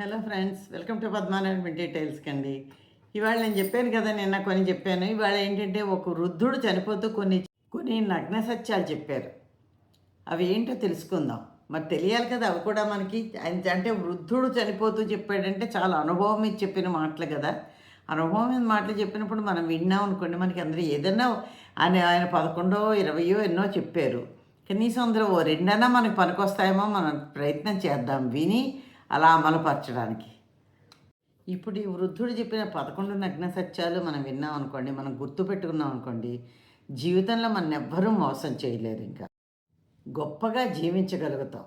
Hello friends welcome to Padmanabha డీటెయిల్స్కి అండి ఇవాళ నేను చెప్పాను కదా నిన్న కొన్ని చెప్పాను. ఇవాళ ఏంటంటే ఒక వృద్ధుడు చనిపోతూ కొన్ని కొన్ని నగ్న సత్యాలు చెప్పారు. అవి ఏంటో తెలుసుకుందాం. మరి తెలియాలి కదా అవి కూడా మనకి. అంటే వృద్ధుడు చనిపోతూ చెప్పాడంటే చాలా అనుభవం మీద చెప్పిన మాటలు కదా. అనుభవం మీద మాటలు చెప్పినప్పుడు మనం విన్నాం అనుకోండి మనకి అందరూ ఏదైనా ఆయన ఆయన పదకొండో ఇరవయో ఎన్నో చెప్పారు. కనీసం అందులో ఓ రెండైనా మనకి పనికొస్తాయేమో మనం ప్రయత్నం చేద్దాం. విని అలా అమలుపరచడానికి. ఇప్పుడు ఈ వృద్ధుడు చెప్పిన పదకొండు నగ్న సత్యాలు మనం విన్నాం అనుకోండి మనం గుర్తుపెట్టుకున్నాం అనుకోండి జీవితంలో మన ఎవ్వరూ మోసం చేయలేరు ఇంకా. గొప్పగా జీవించగలుగుతాం.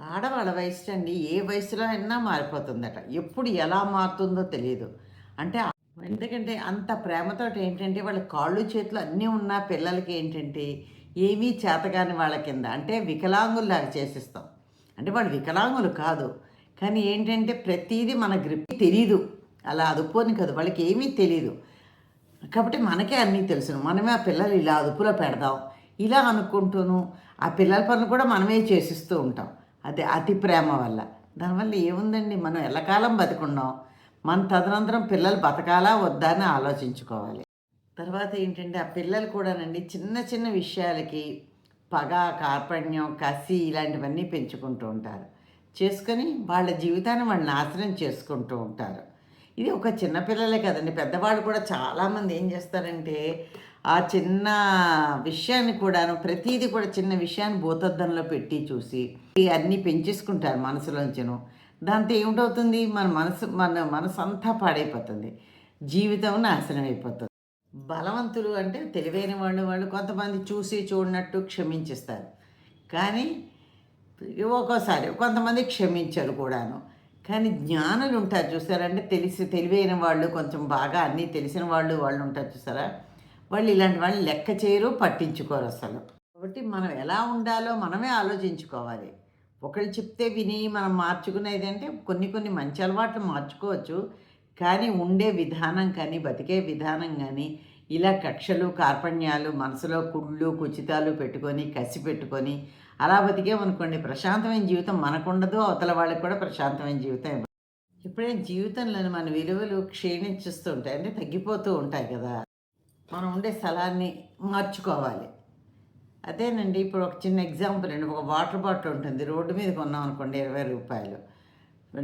ఆడవాళ్ళ వయసు అండి ఏ వయసులో అయినా మారిపోతుందట. ఎప్పుడు ఎలా మారుతుందో తెలియదు అంటే ఎందుకంటే అంత ప్రేమతో ఏంటంటే వాళ్ళ కాళ్ళు చేతులు అన్నీ ఉన్న పిల్లలకి ఏంటంటే ఏమీ చేతగాని వాళ్ళ కింద. అంటే వికలాంగుల్లాగా చేసిస్తాం. అంటే వాళ్ళు వికలాంగులు కాదు. కానీ ఏంటంటే ప్రతిదీ మన గ్రిప్ తెలీదు. అలా అదుపుని కదా వాళ్ళకి ఏమీ తెలీదు. కాబట్టి మనకే అన్నీ తెలుసు. మనమే ఆ పిల్లలు ఇలా అదుపులో పెడదాం ఇలా అనుకుంటూను ఆ పిల్లల పనులు కూడా మనమే చేసిస్తూ ఉంటాం. అదే అతి ప్రేమ వల్ల. దానివల్ల ఏముందండి? మనం ఎల్లకాలం బతుకున్నాం. మన తదనంతరం పిల్లలు బతకాలా వద్దా అని ఆలోచించుకోవాలి. తర్వాత ఏంటంటే ఆ పిల్లలు కూడానండి చిన్న చిన్న విషయాలకి పగ కార్పణ్యం కసి ఇలాంటివన్నీ పెంచుకుంటూ ఉంటారు. చేసుకొని వాళ్ళ జీవితాన్ని వాళ్ళు నాశనం చేసుకుంటూ ఉంటారు. ఇది ఒక చిన్నపిల్లలే కదండి. పెద్దవాళ్ళు కూడా చాలామంది ఏం చేస్తారంటే ఆ చిన్న విషయాన్ని కూడాను ప్రతిదీ కూడా చిన్న విషయాన్ని భూతద్దంలో పెట్టి చూసి అన్నీ పెంచేసుకుంటారు మనసులోంచను. దాంతో ఏమిటవుతుంది? మన మనసు మన మనసు అంతా పాడైపోతుంది. జీవితం నాశనం అయిపోతుంది బలవంతులు అంటే తెలివైన వాళ్ళు వాళ్ళు కొంతమంది చూసి చూడనట్టు క్షమించిస్తారు. కానీ ఒక్కోసారి కొంతమంది క్షమించరు కూడాను. కానీ జ్ఞానులు ఉంటారు చూసారంటే తెలిసి తెలివైన వాళ్ళు కొంచెం బాగా అన్నీ తెలిసిన వాళ్ళు వాళ్ళు ఉంటారు చూసారా? వాళ్ళు ఇలాంటి వాళ్ళు లెక్క చేయరు పట్టించుకోరు అసలు. కాబట్టి మనం ఎలా ఉండాలో మనమే ఆలోచించుకోవాలి. ఒకళ్ళు చెప్తే విని మనం మార్చుకునేది అంటే కొన్ని కొన్ని మంచి అలవాట్లు మార్చుకోవచ్చు. కానీ ఉండే విధానం కానీ బతికే విధానం కానీ ఇలా కక్షలు కార్పణ్యాలు మనసులో కుళ్ళు కుచితాలు పెట్టుకొని కసి పెట్టుకొని అలా బతికేమనుకోండి ప్రశాంతమైన జీవితం మనకుండదు అవతల వాళ్ళకి కూడా ప్రశాంతమైన జీవితం ఇవ్వదు. ఎప్పుడైనా జీవితంలోని మన విలువలు క్షీణించుస్తూ ఉంటాయి అంటే తగ్గిపోతూ ఉంటాయి కదా. మనం ఉండే స్థలాన్ని మార్చుకోవాలి. అదేనండి ఇప్పుడు ఒక చిన్న ఎగ్జాంపుల్ అండి ఒక వాటర్ బాటిల్ ఉంటుంది రోడ్డు మీద కొన్నాం అనుకోండి ఇరవై రూపాయలు.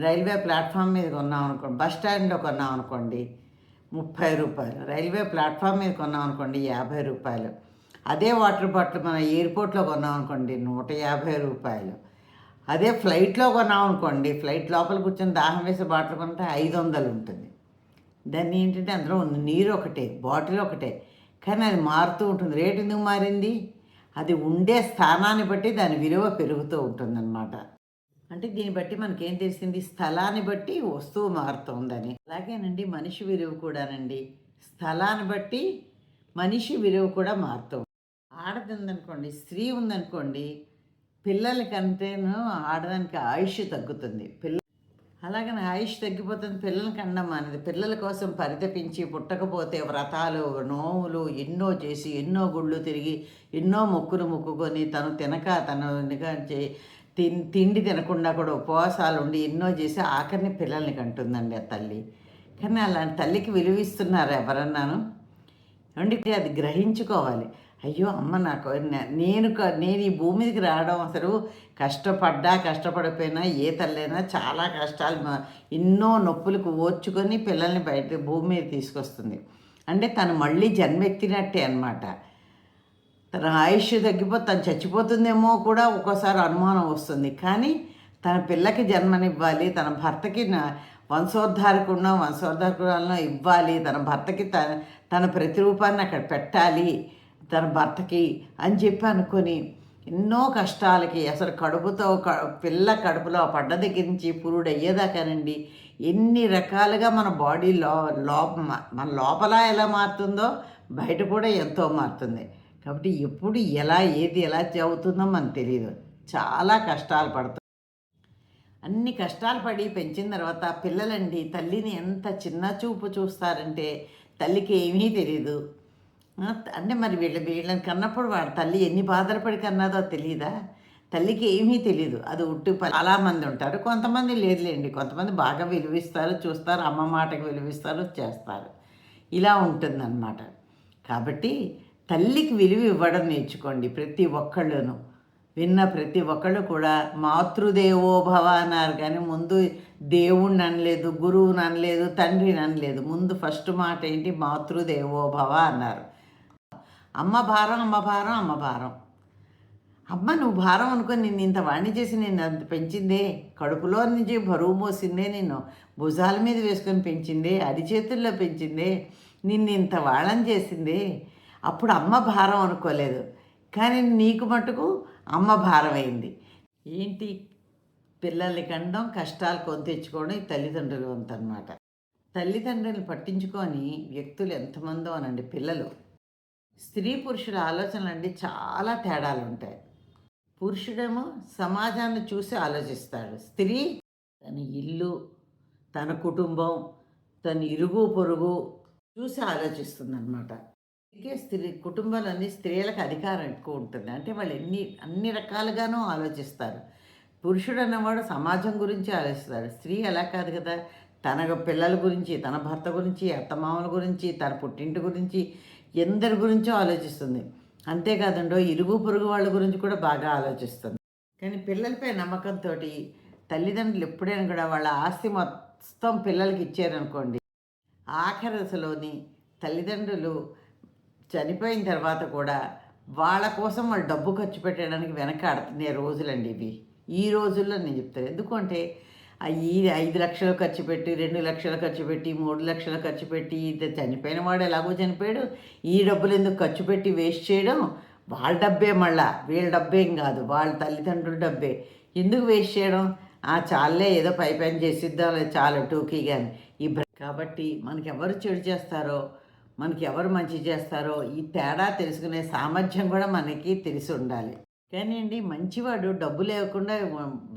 రైల్వే ప్లాట్ఫామ్ మీద కొన్నాం అనుకోండి బస్ స్టాండ్లో కొన్నాం అనుకోండి ముప్పై రూపాయలు. రైల్వే ప్లాట్ఫామ్ మీద కొన్నాం అనుకోండి యాభై రూపాయలు. అదే వాటర్ బాటిల్ మన ఎయిర్పోర్ట్లో కొన్నాం అనుకోండి నూట యాభై రూపాయలు. అదే ఫ్లైట్లో కొన్నాం అనుకోండి ఫ్లైట్ లోపల కూర్చొని దాహం వేసే బాటిల్ కొంటే ఐదు వందలు ఉంటుంది. దాన్ని ఏంటంటే అందులో ఉంది నీరు ఒకటే బాటిల్ ఒకటే. కానీ అది మారుతూ ఉంటుంది. రేటు ఎందుకు మారింది? అది ఉండే స్థానాన్ని బట్టి దాని విలువ పెరుగుతూ ఉంటుందన్నమాట. అంటే దీన్ని బట్టి మనకేం తెలిసింది? స్థలాన్ని బట్టి వస్తువు మారుతుందని. అలాగేనండి మనిషి విలువ కూడానండి. స్థలాన్ని బట్టి మనిషి విలువ కూడా మారుతూ ఆడది ఉందనుకోండి స్త్రీ ఉందనుకోండి పిల్లలకంటేను ఆడదానికి ఆయుష్ తగ్గుతుంది. పిల్ల అలాగని ఆయుష్ తగ్గిపోతుంది పిల్లలకి అండం అనేది పిల్లల కోసం పరితపించి పుట్టకపోతే వ్రతాలు నోములు ఎన్నో చేసి ఎన్నో గుళ్ళు తిరిగి ఎన్నో మొక్కులు మొక్కుకొని తను తినక తను చే తిన్ తిండి తినకుండా కూడా ఉపవాసాలు ఉండి ఎన్నో చేసి ఆఖరిని పిల్లల్ని కంటుందండి ఆ తల్లి. కానీ అలాంటి తల్లికి విలువిస్తున్నారు ఎవరన్నాను? అండి అది గ్రహించుకోవాలి. అయ్యో అమ్మ నాకు నేను క- నేను ఈ భూమి మీదకి రావడం అసలు కష్టపడ్డా కష్టపడిపోయినా ఏ తల్లైనా చాలా కష్టాలు ఎన్నో నొప్పులకు ఓర్చుకొని పిల్లల్ని బయట భూమి మీద తీసుకొస్తుంది. అంటే తను మళ్ళీ జన్మెత్తినట్టే అనమాట తన ఆయుష్ తగ్గిపోతే తను చచ్చిపోతుందేమో కూడా ఒక్కోసారి అనుమానం వస్తుంది. కానీ తన పిల్లకి జన్మనివ్వాలి తన భర్తకి నా- వంశోద్ధారకుడినో ఇవ్వాలి తన భర్తకి తన తన ప్రతిరూపాన్ని అక్కడ పెట్టాలి. తన భర్తకి అని చెప్పి అనుకొని ఎన్నో కష్టాలకి అసలు కడుపుతో పిల్ల కడుపులో పడ్డ దగ్గర నుంచి పురుడు అయ్యేదాకానండి. ఎన్ని రకాలుగా మన బాడీ లో లోప మన లోపల ఎలా మారుతుందో బయట కూడా ఎంతో మారుతుంది. కాబట్టి ఎప్పుడు ఎలా ఏది ఎలా అవుతుందో మనకు తెలియదు చాలా కష్టాలు పడుతుంది అన్ని కష్టాలు పడి పెంచిన తర్వాత పిల్లలండి తల్లిని ఎంత చిన్న చూపు చూస్తారంటే తల్లికి ఏమీ తెలియదు అంటే మరి వీళ్ళ వీళ్ళని కన్నప్పుడు వాడు తల్లి ఎన్ని బాధలు కన్నదో తెలియదా తల్లికి ఏమీ తెలియదు అది ఉట్టి ప- చాలా మంది ఉంటారు. కొంతమంది లేదులేండి. కొంతమంది బాగా విలువిస్తారు చూస్తారు అమ్మ మాటకు విలువిస్తారు చేస్తారు. ఇలా ఉంటుందన్నమాట. కాబట్టి తల్లికి విలువ ఇవ్వడం నేర్చుకోండి ప్రతి ఒక్కళ్ళును. విన్న ప్రతి ఒక్కళ్ళు కూడా మాతృదేవో భవ అన్నారు కానీ ముందు దేవుణ్ణి అనలేదు గురువుని అనలేదు తండ్రిని అనలేదు. ముందు ఫస్ట్ మాట ఏంటి? మాతృదేవో భవ అన్నారు. అమ్మ భారం అమ్మ భారం అమ్మ భారం. అమ్మ నువ్వు భారం అనుకొని నిన్ను ఇంత వాణి చేసి నిన్ను అంత పెంచిందే? కడుపులో నుంచి బరువు మోసిందే నిన్ను. భుజాల మీద వేసుకొని పెంచిందే? అరిచేతుల్లో పెంచిందే? నిన్ను ఇంత వాళ్ళని చేసిందే? అప్పుడు అమ్మ భారం అనుకోలేదు. కానీ నీకు మటుకు అమ్మ భారం అయింది ఏంటి? పిల్లల్ని కండం కష్టాలు కొని తెచ్చుకోవడం ఈ తల్లిదండ్రులు వంతనమాట తల్లిదండ్రులను పట్టించుకొని వ్యక్తులు ఎంతమందో అనండి పిల్లలు. స్త్రీ పురుషుల ఆలోచనలు అండి చాలా తేడాలు ఉంటాయి పురుషుడేమో సమాజాన్ని చూసి ఆలోచిస్తాడు. స్త్రీ తన ఇల్లు తన కుటుంబం తన ఇరుగు పొరుగు చూసి ఆలోచిస్తుందన్నమాట. అందుకే స్త్రీ కుటుంబాలన్నీ స్త్రీలకు అధికారం ఎక్కువ ఉంటుంది. అంటే వాళ్ళు ఎన్ని అన్ని రకాలుగానూ ఆలోచిస్తారు. పురుషుడు అన్నవాడు సమాజం గురించి ఆలోచిస్తాడు. స్త్రీ అలా కాదు కదా. తన పిల్లల గురించి తన భర్త గురించి అత్తమామల గురించి తన పుట్టింటి గురించి ఎందరి గురించో ఆలోచిస్తుంది. అంతేకాదండో ఇరుగు పొరుగు వాళ్ళ గురించి కూడా బాగా ఆలోచిస్తుంది. కానీ పిల్లలపై నమ్మకంతో తల్లిదండ్రులు ఎప్పుడైనా కూడా వాళ్ళ ఆస్తి మొత్తం పిల్లలకి ఇచ్చారనుకోండి ఆఖరి దశలోని తల్లిదండ్రులు చనిపోయిన తర్వాత కూడా వాళ్ళ కోసం వాళ్ళు డబ్బు ఖర్చు పెట్టడానికి వెనకాడుతున్న రోజులండి ఇవి. ఈ రోజుల్లో నేను చెప్తాను. ఎందుకంటే ఆ ఈ ఐదు లక్షలు ఖర్చు పెట్టి రెండు లక్షలు ఖర్చు పెట్టి మూడు లక్షలు ఖర్చు పెట్టి ఇది చనిపోయిన వాడు ఎలాగో చనిపోయాడు. ఈ డబ్బులు ఎందుకు ఖర్చు పెట్టి వేస్ట్ చేయడం? వాళ్ళ డబ్బే మళ్ళా. వీళ్ళ డబ్బేం కాదు. వాళ్ళ తల్లిదండ్రుల డబ్బే. ఎందుకు వేస్ట్ చేయడం? ఆ చాలే ఏదో పై పని చేసిద్దాం చాలు టూకీ కానీ ఈ కాబట్టి మనకి ఎవరు చెడు చేస్తారో మనకి ఎవరు మంచి చేస్తారో ఈ తేడా తెలుసుకునే సామర్థ్యం కూడా మనకి తెలిసి ఉండాలి. కానీ అండి మంచివాడు డబ్బు లేకుండా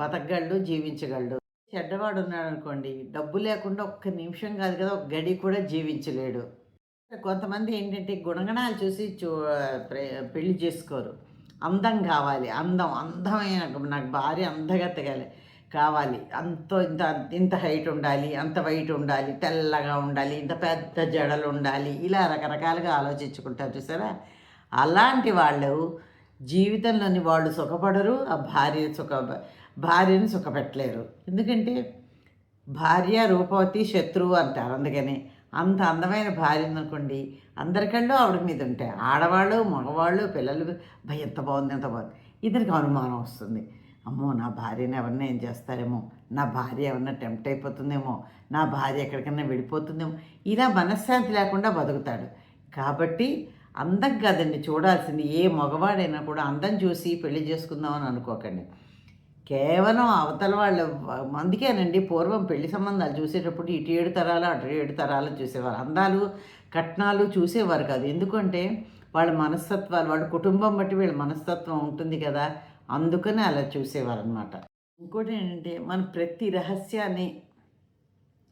బతకగలడు జీవించగలడు. చెడ్డవాడు ఉన్నాడు అనుకోండి డబ్బు లేకుండా ఒక్క నిమిషం కాదు కదా ఒక గడి కూడా జీవించలేడు. కొంతమంది ఏంటంటే గుణగణాలు చూసి చూ ప్రే- పెళ్ళి చేసుకోరు. అందం కావాలి అందం అందమైన నాకు భార్య అందగత్తగాలి కావాలి. అంత ఇంత ఇంత హైట్ ఉండాలి అంత వైట్ ఉండాలి తెల్లగా ఉండాలి ఇంత పెద్ద జడలు ఉండాలి ఇలా రకరకాలుగా ఆలోచించుకుంటారు చూసారా? అలాంటి వాళ్ళు జీవితంలోని వాళ్ళు సుఖపడరు ఆ భార్య సుఖ భార్యను సుఖపెట్టలేరు. ఎందుకంటే భార్య రూపవతి శత్రువు అంటారు. అందుకని అంత అందమైన భార్య ఉందనుకోండి అందరికళ్ళు ఆవిడ మీద ఉంటాయి. ఆడవాళ్ళు మగవాళ్ళు పిల్లలు భయ ఎంత బాగుంది ఎంత బాగుంది. ఇద్దరికి అనుమానం వస్తుంది. అమ్మో నా భార్యని ఎవరిని ఏం చేస్తారేమో నా భార్య ఎవరన్నా టెంప్ట్ అయిపోతుందేమో నా భార్య ఎక్కడికైనా వెళ్ళిపోతుందేమో ఇలా మనశ్శాంతి లేకుండా బతుకుతాడు. కాబట్టి అందం కాదండి చూడాల్సింది. ఏ మగవాడైనా కూడా అందం చూసి పెళ్ళి చేసుకుందామని అనుకోకండి. కేవలం అవతల వాళ్ళ అందుకేనండి పూర్వం పెళ్ళి సంబంధాలు చూసేటప్పుడు ఇటు ఏడు తరాలు అటు ఏడు తరాలు చూసేవారు. అందాలు కట్నాలు చూసేవారు కాదు. ఎందుకంటే వాళ్ళ మనస్తత్వాలు వాళ్ళ కుటుంబం బట్టి వీళ్ళ మనస్తత్వం ఉంటుంది కదా. అందుకని అలా చూసేవారు అనమాట ఇంకోటి ఏంటంటే మనం ప్రతి రహస్యాన్ని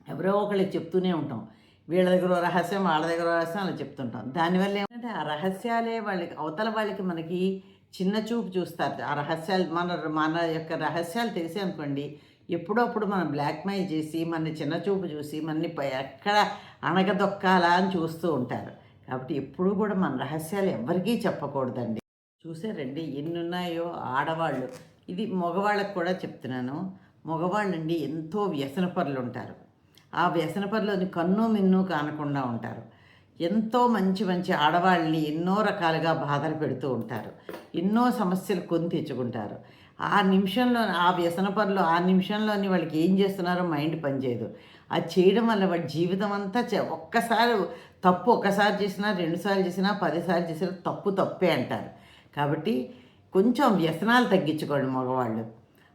ఎవరో ఒకళ్ళు చెప్తూనే ఉంటాం. వీళ్ళ దగ్గర రహస్యం వాళ్ళ దగ్గర రహస్యం అలా చెప్తుంటాం. దానివల్ల ఏమంటే ఆ రహస్యాలే వాళ్ళకి అవతల వాళ్ళకి మనకి చిన్న చూపు చూస్తారు. ఆ రహస్యాలు మన మన యొక్క రహస్యాలు తెలిసే అనుకోండి ఎప్పుడప్పుడు మనం బ్లాక్మెయిల్ చేసి మన చిన్న చూపు చూసి మనని ఎక్కడ అణగదొక్కాలా అని చూస్తూ ఉంటారు. కాబట్టి ఎప్పుడు కూడా మన రహస్యాలు ఎవరికీ చెప్పకూడదండి. చూసారండి ఎన్ని ఉన్నాయో ఆడవాళ్ళు. ఇది మగవాళ్ళకు కూడా చెప్తున్నాను. మగవాళ్ళండి ఎంతో వ్యసనపరులు ఉంటారు. ఆ వ్యసనపరులని కన్ను మిన్ను కానకుండా ఉంటారు. ఎంతో మంచి మంచి ఆడవాళ్ళని ఎన్నో రకాలుగా బాధలు పెడుతూ ఉంటారు. ఎన్నో సమస్యలు కొని తెచ్చుకుంటారు. ఆ నిమిషంలో ఆ వ్యసన పనులు ఆ నిమిషంలోని వాళ్ళకి ఏం చేస్తున్నారో మైండ్ పనిచేయదు. అది చేయడం వల్ల వాడి జీవితం అంతా చే- ఒక్కసారి తప్పు ఒక్కసారి చేసినా రెండుసార్లు చేసినా పదిసార్లు చేసినా తప్పు తప్పే అంటారు. కాబట్టి కొంచెం వ్యసనాలు తగ్గించుకోండి మగవాళ్ళు.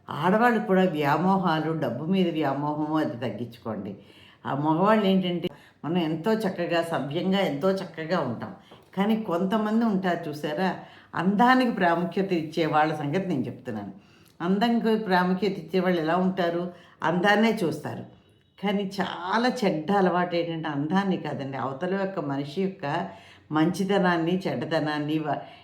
ఆడవాళ్ళు కూడా వ్యామోహాలు డబ్బు మీద వ్యామోహము అది తగ్గించుకోండి. ఆ మగవాళ్ళు ఏంటంటే మనం ఎంతో చక్కగా సభ్యంగా ఎంతో చక్కగా ఉంటాం. కానీ కొంతమంది ఉంటారు చూసారా? అందానికి ప్రాముఖ్యత ఇచ్చే వాళ్ళ సంగతి నేను చెప్తున్నాను. అందంకి ప్రాముఖ్యత ఇచ్చే వాళ్ళు ఎలా ఉంటారు? అందాన్నే చూస్తారు. కానీ చాలా చెడ్డ అలవాటు ఏంటంటే అందాన్ని కాదండి. అవతల యొక్క మనిషి యొక్క మంచితనాన్ని చెడ్డతనాన్ని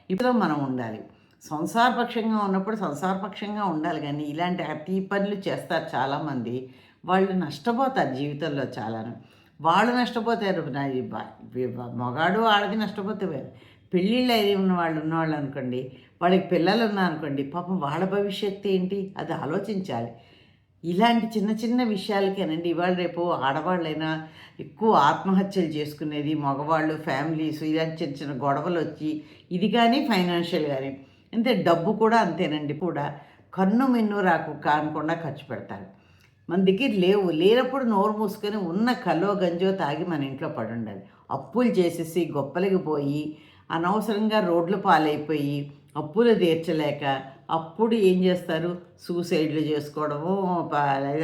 ఇప్పుడు మనం ఉండాలి. సంసారపక్షంగా ఉన్నప్పుడు సంసారపక్షంగా ఉండాలి. కానీ ఇలాంటి అతి పనులు చేస్తారు చాలామంది. వాళ్ళు నష్టపోతారు జీవితంలో చాలాను. వాళ్ళు నష్టపోతారు. నా ఈ మగాడు వాళ్ళకి నష్టపోతే వేరు పెళ్ళిళ్ళు అయి ఉన్న వాళ్ళు ఉన్నవాళ్ళు అనుకోండి వాళ్ళకి పిల్లలు ఉన్నారనుకోండి పాపం వాళ్ళ భవిష్యత్తు ఏంటి? అది ఆలోచించాలి. ఇలాంటి చిన్న చిన్న విషయాలకేనండి ఇవాళ రేపు ఆడవాళ్ళైనా ఎక్కువ ఆత్మహత్యలు చేసుకునేది మగవాళ్ళు ఫ్యామిలీస్ ఇలాంటి చిన్న చిన్న గొడవలు వచ్చి ఇది కానీ ఫైనాన్షియల్ కానీ అంతే డబ్బు కూడా అంతేనండి కూడా కన్ను మిన్ను రాకు కానకుండా ఖర్చు పెడతారు. మన దగ్గర లేవు. లేనప్పుడు నోరు మూసుకొని ఉన్న కలో గంజో తాగి మన ఇంట్లో పడి ఉండాలి అప్పులు చేసేసి గొప్పలకి పోయి అనవసరంగా రోడ్లు పాలైపోయి అప్పులు తీర్చలేక అప్పుడు ఏం చేస్తారు? సూసైడ్లు చేసుకోవడము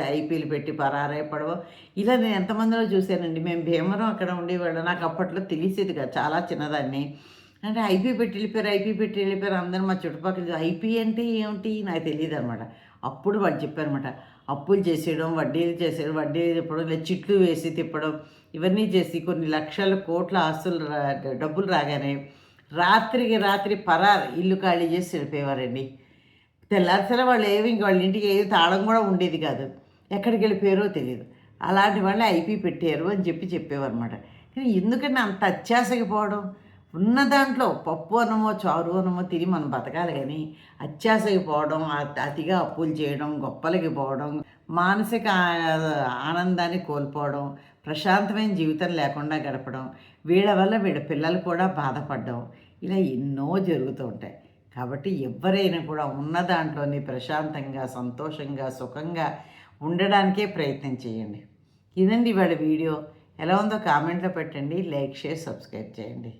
ఐపీలు పెట్టి పరారైపడము ఇలా నేను ఎంతమందిలో చూశానండి. మేము భీమవరం అక్కడ ఉండేవాళ్ళం. నాకు అప్పట్లో తెలిసేది కదా. చాలా చిన్నదాన్ని. అంటే ఐపీ పెట్టి వెళ్ళిపోయారు ఐపీ పెట్టి వెళ్ళిపోయారు. అందరూ మా చుట్టుపక్కల ఐపీ అంటే ఏమిటి? నాకు తెలియదు అనమాట అప్పుడు వాళ్ళు చెప్పారనమాట అప్పులు చేసేయడం వడ్డీలు చేసేయడం వడ్డీలు తిప్పడం లేదా చిట్లు వేసి తిప్పడం ఇవన్నీ చేసి కొన్ని లక్షల కోట్ల ఆస్తులు రా డబ్బులు రాగానే రాత్రికి రాత్రి పరారు ఇల్లు ఖాళీ చేసి వెళ్ళిపోయేవారండి. తెల్లారిసరి వాళ్ళు ఏమి ఇంక వాళ్ళ ఇంటికి ఏది తాళం కూడా ఉండేది కాదు. ఎక్కడికి వెళ్ళిపోయారో తెలియదు. అలాంటి వాళ్ళే ఐపీ పెట్టారు అని చెప్పి చెప్పేవారు అనమాట కానీ ఎందుకంటే అంత అత్యాశకి పోవడం? ఉన్న దాంట్లో పప్పు అనమో చారు అనమో తిని మనం బతకాలి కానీ అత్యాశకి పోవడం అతిగా అప్పులు చేయడం గొప్పలకి పోవడం మానసిక ఆనందాన్ని కోల్పోవడం ప్రశాంతమైన జీవితం లేకుండా గడపడం వీళ్ళ వల్ల వీళ్ళ పిల్లలు కూడా బాధపడడం ఇలా ఎన్నో జరుగుతూ ఉంటాయి. కాబట్టి ఎవరైనా కూడా ఉన్న దాంట్లోనే ప్రశాంతంగా సంతోషంగా సుఖంగా ఉండడానికే ప్రయత్నం చేయండి. ఇదండి ఇవాళ వీడియో. ఎలా ఉందో కామెంట్లో పెట్టండి లైక్ షేర్ సబ్స్క్రైబ్ చేయండి.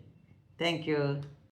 Thank you.